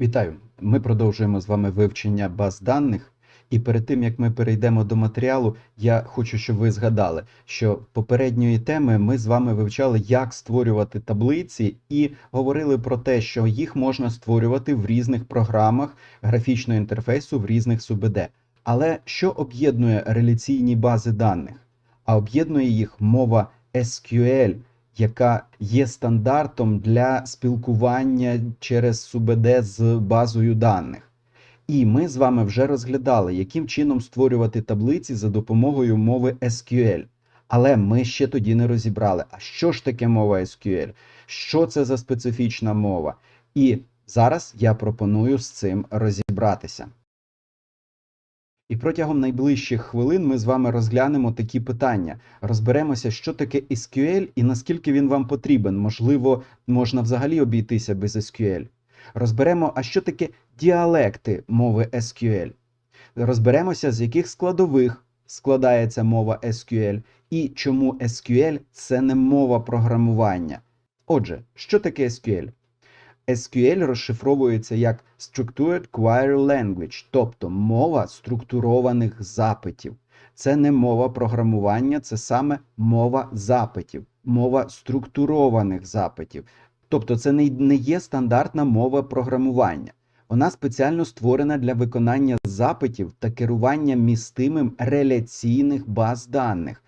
Вітаю! Ми продовжуємо з вами вивчення баз даних. І перед тим як ми перейдемо до матеріалу, я хочу, щоб ви згадали, що попередньої теми ми з вами вивчали, як створювати таблиці, і говорили про те, що їх можна створювати в різних програмах графічного інтерфейсу в різних СУБД. Але що об'єднує реляційні бази даних? А об'єднує їх мова SQL, яка є стандартом для спілкування через СУБД з базою даних. І ми з вами вже розглядали, яким чином створювати таблиці за допомогою мови SQL. Але ми ще тоді не розібрали, а що ж таке мова SQL, що це за специфічна мова. І зараз я пропоную з цим розібратися. І протягом найближчих хвилин ми з вами розглянемо такі питання. Розберемося, що таке SQL і наскільки він вам потрібен. Можливо, можна взагалі обійтися без SQL. Розберемо, а що таке діалекти мови SQL. Розберемося, з яких складових складається мова SQL і чому SQL це не мова програмування. Отже, що таке SQL? SQL розшифровується як Structured Query Language, тобто мова структурованих запитів. Це не мова програмування, це саме мова запитів, мова структурованих запитів. Тобто це не є стандартна мова програмування. Вона спеціально створена для виконання запитів та керування містимим реляційних баз даних.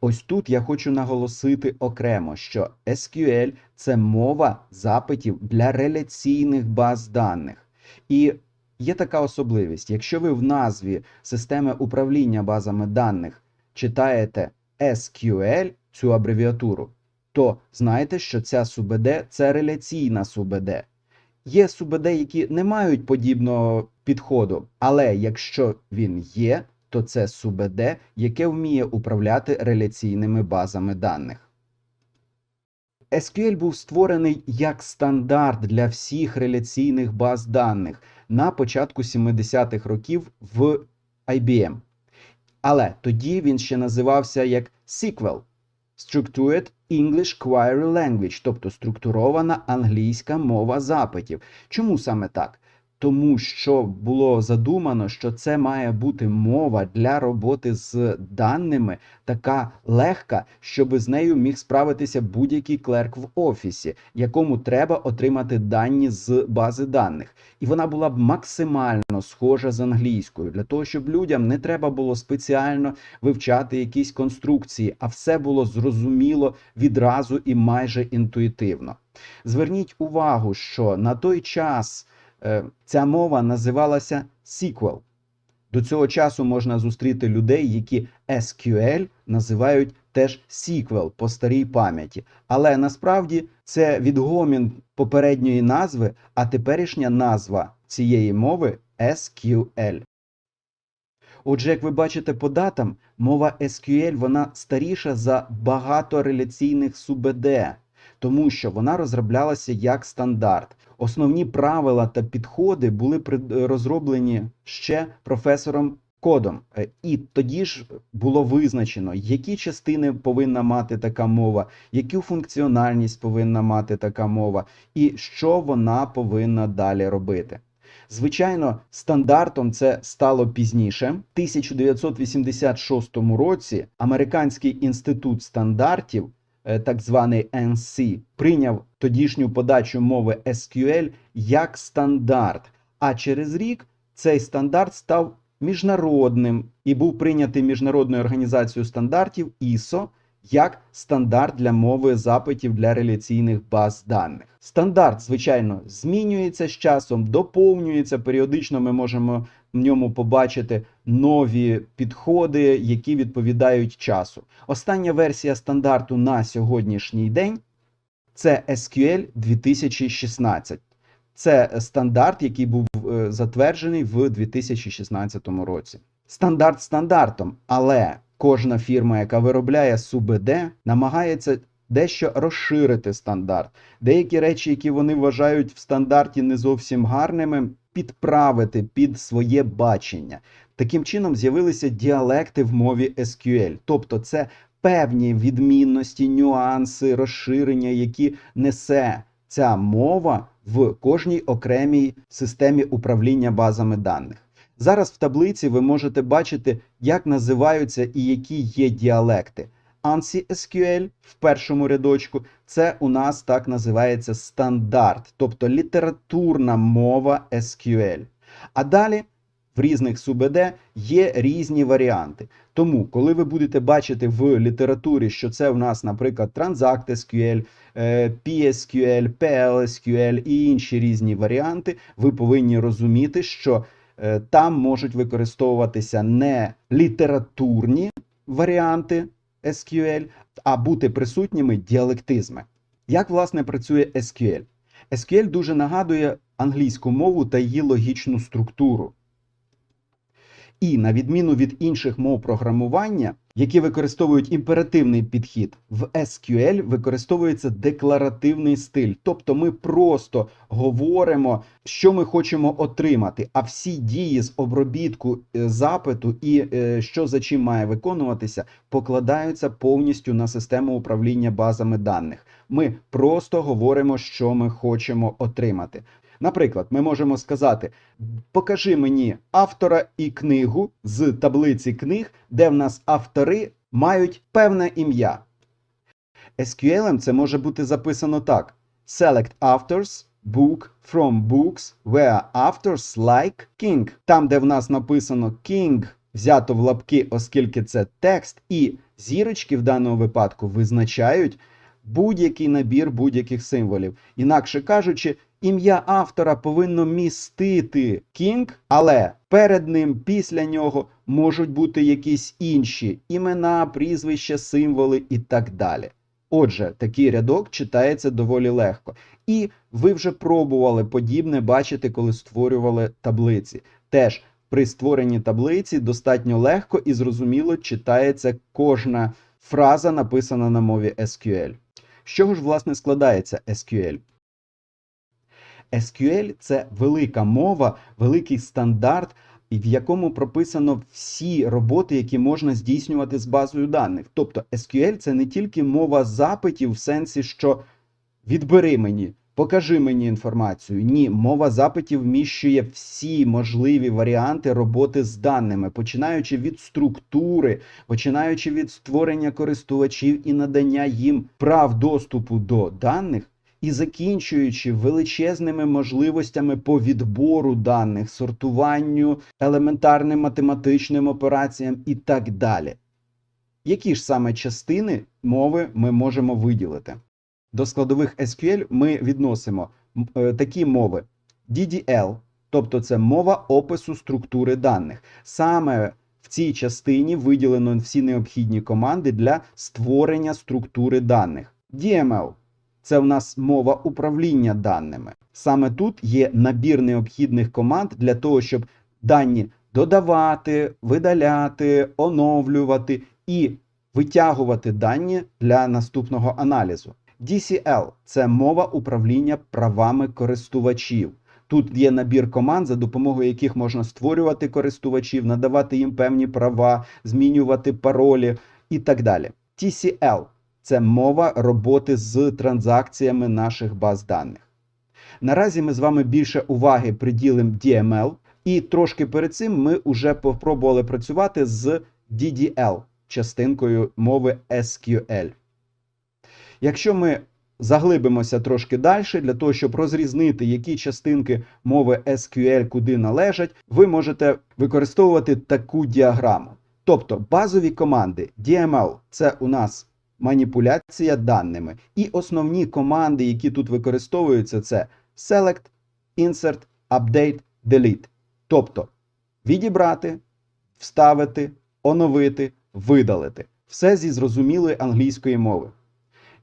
Ось тут я хочу наголосити окремо, що SQL це мова запитів для реляційних баз даних. І є така особливість: якщо ви в назві системи управління базами даних читаєте SQL, цю абревіатуру, то знаєте, що ця СУБД це реляційна СУБД. Є СУБД, які не мають подібного підходу, але якщо він є, то це СУБД, яке вміє управляти реляційними базами даних. SQL був створений як стандарт для всіх реляційних баз даних на початку 70-х років в IBM. Але тоді він ще називався як SQL – Structured English Query Language, тобто структурована англійська мова запитів. Чому саме так? Тому що було задумано, що це має бути мова для роботи з даними така легка, щоб з нею міг справитися будь-який клерк в офісі, якому треба отримати дані з бази даних. І вона була б максимально схожа з англійською, для того, щоб людям не треба було спеціально вивчати якісь конструкції, а все було зрозуміло відразу і майже інтуїтивно. Зверніть увагу, що на той час. Ця мова називалася SQL. До цього часу можна зустріти людей, які SQL називають теж SQL по старій пам'яті. Але насправді це відгомін попередньої назви, а теперішня назва цієї мови SQL. Отже, як ви бачите по датам, мова SQL вона старіша за багато реляційних СУБД, тому що вона розроблялася як стандарт. Основні правила та підходи були розроблені ще професором Кодом, і тоді ж було визначено, які частини повинна мати така мова, яку функціональність повинна мати така мова, і що вона повинна далі робити. Звичайно, стандартом це стало пізніше. В 1986 році Американський інститут стандартів так званий NC, прийняв тодішню подачу мови SQL як стандарт. А через рік цей стандарт став міжнародним і був прийнятий міжнародною організацією стандартів ISO як стандарт для мови запитів для реляційних баз даних. Стандарт, звичайно, змінюється з часом, доповнюється періодично. Ми можемо в ньому побачити нові підходи, які відповідають часу. Остання версія стандарту на сьогоднішній день це SQL 2016. Це стандарт, який був затверджений в 2016 році. Стандарт стандартом, але кожна фірма, яка виробляє СУБД, намагається дещо розширити стандарт. Деякі речі, які вони вважають в стандарті не зовсім гарними, підправити під своє бачення. Таким чином з'явилися діалекти в мові SQL. Тобто, це певні відмінності, нюанси, розширення, які несе ця мова в кожній окремій системі управління базами даних. Зараз в таблиці ви можете бачити, як називаються і які є діалекти. ANSI SQL в першому рядочку це у нас так називається стандарт, тобто літературна мова SQL. А далі в різних СУБД є різні варіанти. Тому, коли ви будете бачити в літературі, що це у нас, наприклад, Transact SQL, е, PSQL, PLSQL і інші різні варіанти, ви повинні розуміти, що е, там можуть використовуватися не літературні варіанти SQL, а бути присутніми діалектизми. Як власне працює SQL? SQL дуже нагадує англійську мову та її логічну структуру. І на відміну від інших мов програмування, які використовують імперативний підхід, в SQL використовується декларативний стиль. Тобто ми просто говоримо, що ми хочемо отримати, а всі дії з обробітку е, запиту і е, що за чим має виконуватися, покладаються повністю на систему управління базами даних. Ми просто говоримо, що ми хочемо отримати. Наприклад, ми можемо сказати: покажи мені автора і книгу з таблиці книг, де в нас автори мають певне ім'я. SQL це може бути записано так: Select authors, book from books, where authors like King. Там, де в нас написано King, взято в лапки, оскільки це текст, і зірочки в даному випадку визначають будь-який набір будь-яких символів. Інакше кажучи, ім'я автора повинно містити Кінг, але перед ним, після нього можуть бути якісь інші імена, прізвища, символи і так далі. Отже, такий рядок читається доволі легко. І ви вже пробували подібне бачити, коли створювали таблиці. Теж при створенні таблиці достатньо легко і зрозуміло читається кожна фраза, написана на мові SQL. З чого ж, власне, складається SQL? SQL це велика мова, великий стандарт, в якому прописано всі роботи, які можна здійснювати з базою даних. Тобто SQL це не тільки мова запитів в сенсі, що відбери мені, покажи мені інформацію. Ні, мова запитів вміщує всі можливі варіанти роботи з даними, починаючи від структури, починаючи від створення користувачів і надання їм прав доступу до даних. І закінчуючи величезними можливостями по відбору даних, сортуванню, елементарним математичним операціям і так далі. Які ж саме частини мови ми можемо виділити? До складових SQL ми відносимо е, такі мови DDL, тобто це мова опису структури даних. Саме в цій частині виділено всі необхідні команди для створення структури даних. DML це в нас мова управління даними. Саме тут є набір необхідних команд для того, щоб дані додавати, видаляти, оновлювати і витягувати дані для наступного аналізу. DCL це мова управління правами користувачів. Тут є набір команд, за допомогою яких можна створювати користувачів, надавати їм певні права, змінювати паролі і так далі. TCL це мова роботи з транзакціями наших баз даних. Наразі ми з вами більше уваги приділимо DML, і трошки перед цим ми вже попробували працювати з DDL, частинкою мови SQL. Якщо ми заглибимося трошки далі, для того, щоб розрізнити, які частинки мови SQL куди належать, ви можете використовувати таку діаграму. Тобто базові команди DML це у нас маніпуляція даними. І основні команди, які тут використовуються, це Select, Insert, Update, Delete. Тобто відібрати, вставити, оновити, видалити. Все зі зрозумілої англійської мови.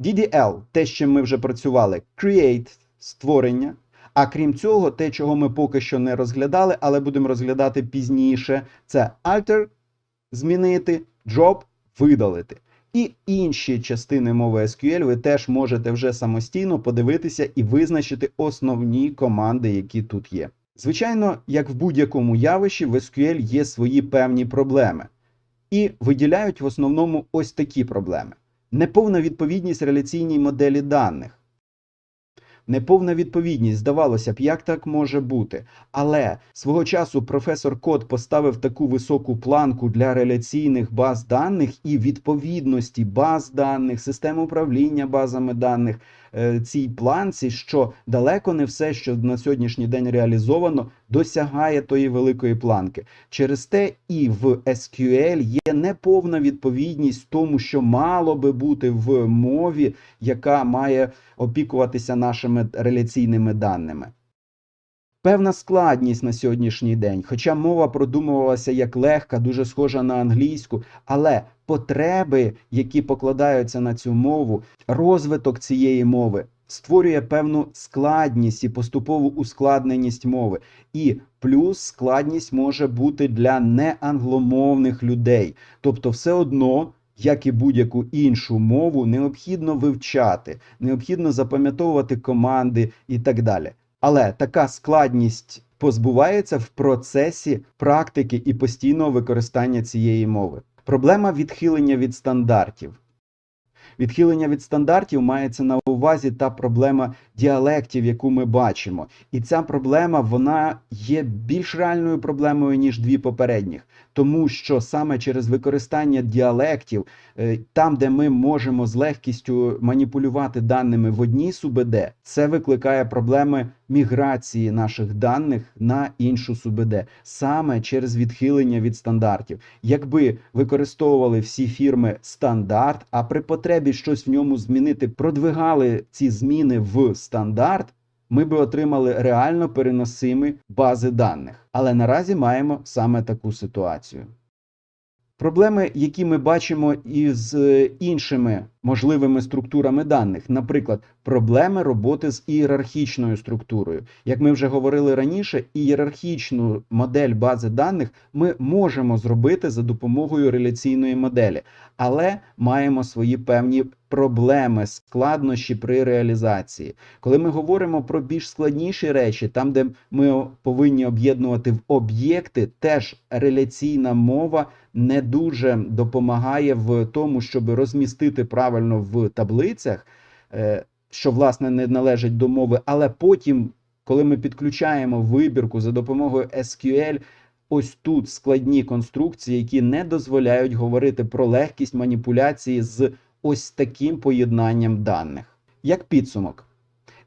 DDL, те, з чим ми вже працювали, Create створення. А крім цього, те, чого ми поки що не розглядали, але будемо розглядати пізніше, це Alter, змінити, Drop, видалити. І інші частини мови SQL ви теж можете вже самостійно подивитися і визначити основні команди, які тут є. Звичайно, як в будь-якому явищі, в SQL є свої певні проблеми. І виділяють в основному ось такі проблеми: неповна відповідність реляційній моделі даних. Неповна відповідність, здавалося б, як так може бути. Але свого часу професор Кот поставив таку високу планку для реляційних баз даних і відповідності баз даних, систем управління базами даних цій планці, що далеко не все, що на сьогоднішній день реалізовано, досягає тої великої планки. Через те і в SQL є неповна відповідність тому, що мало би бути в мові, яка має опікуватися нашими реляційними даними. Певна складність на сьогоднішній день, хоча мова продумувалася як легка, дуже схожа на англійську, але потреби, які покладаються на цю мову, розвиток цієї мови створює певну складність і поступову ускладненість мови. І плюс складність може бути для неангломовних людей. Тобто, все одно. Як і будь-яку іншу мову, необхідно вивчати, необхідно запам'ятовувати команди і так далі. Але така складність позбувається в процесі практики і постійного використання цієї мови. Проблема відхилення від стандартів. Відхилення від стандартів мається на увазі та проблема діалектів, яку ми бачимо. І ця проблема вона є більш реальною проблемою, ніж дві попередніх. Тому що саме через використання діалектів, е, там, де ми можемо з легкістю маніпулювати даними в одній СУБД, це викликає проблеми міграції наших даних на іншу СУБД, саме через відхилення від стандартів. Якби використовували всі фірми стандарт, а при потребі щось в ньому змінити, продвигали ці зміни в стандарт. Ми би отримали реально переносимі бази даних. Але наразі маємо саме таку ситуацію. Проблеми, які ми бачимо із іншими можливими структурами даних, наприклад, проблеми роботи з ієрархічною структурою. Як ми вже говорили раніше, ієрархічну модель бази даних ми можемо зробити за допомогою реляційної моделі, але маємо свої певні проблеми, складнощі при реалізації. Коли ми говоримо про більш складніші речі, там, де ми повинні об'єднувати в об'єкти, теж реляційна мова не дуже допомагає в тому, щоб розмістити правильно в таблицях, е, що власне не належить до мови, але потім, коли ми підключаємо вибірку за допомогою SQL. Ось тут складні конструкції, які не дозволяють говорити про легкість маніпуляції з ось таким поєднанням даних. Як підсумок,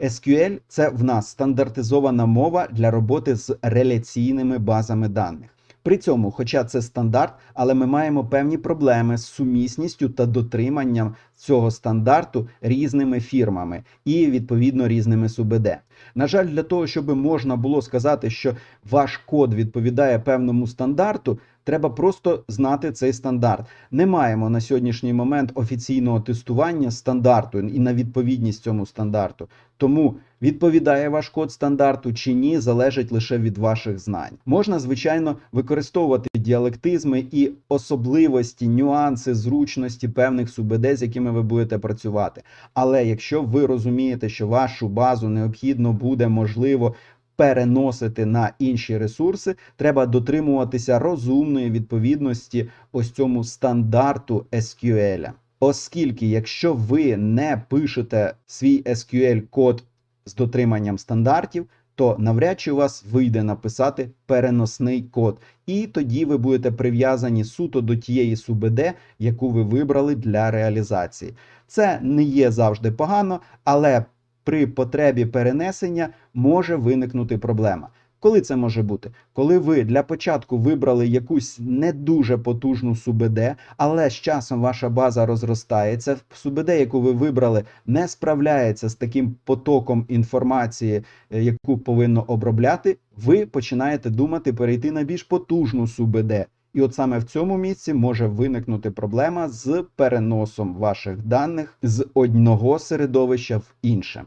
SQL це в нас стандартизована мова для роботи з реляційними базами даних. При цьому, хоча це стандарт, але ми маємо певні проблеми з сумісністю та дотриманням цього стандарту різними фірмами і відповідно різними СУБД. На жаль, для того, щоб можна було сказати, що ваш код відповідає певному стандарту, треба просто знати цей стандарт. Не маємо на сьогоднішній момент офіційного тестування стандарту і на відповідність цьому стандарту. Тому відповідає ваш код стандарту чи ні, залежить лише від ваших знань. Можна, звичайно, використовувати діалектизми і особливості, нюанси, зручності певних СУБД, з якими ви будете працювати. Але якщо ви розумієте, що вашу базу необхідно буде можливо переносити на інші ресурси, треба дотримуватися розумної відповідності ось цьому стандарту SQL. Оскільки, якщо ви не пишете свій SQL-код з дотриманням стандартів, то навряд чи у вас вийде написати переносний код, і тоді ви будете прив'язані суто до тієї СУБД, яку ви вибрали для реалізації. Це не є завжди погано, але при потребі перенесення може виникнути проблема. Коли це може бути? Коли ви для початку вибрали якусь не дуже потужну СУБД, але з часом ваша база розростається, СУБД, яку ви вибрали, не справляється з таким потоком інформації, е, яку повинно обробляти, ви починаєте думати перейти на більш потужну СУБД. І от саме в цьому місці може виникнути проблема з переносом ваших даних з одного середовища в інше.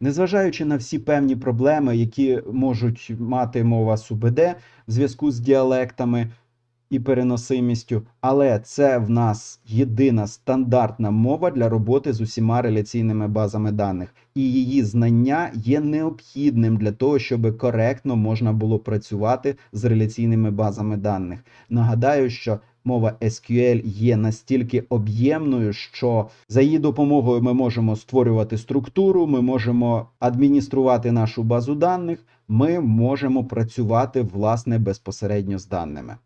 Незважаючи на всі певні проблеми, які можуть мати мова СУБД в зв'язку з діалектами і переносимістю, але це в нас єдина стандартна мова для роботи з усіма реляційними базами даних, і її знання є необхідним для того, щоб коректно можна було працювати з реляційними базами даних. Нагадаю, що мова SQL є настільки об'ємною, що за її допомогою ми можемо створювати структуру, ми можемо адмініструвати нашу базу даних, ми можемо працювати власне безпосередньо з даними.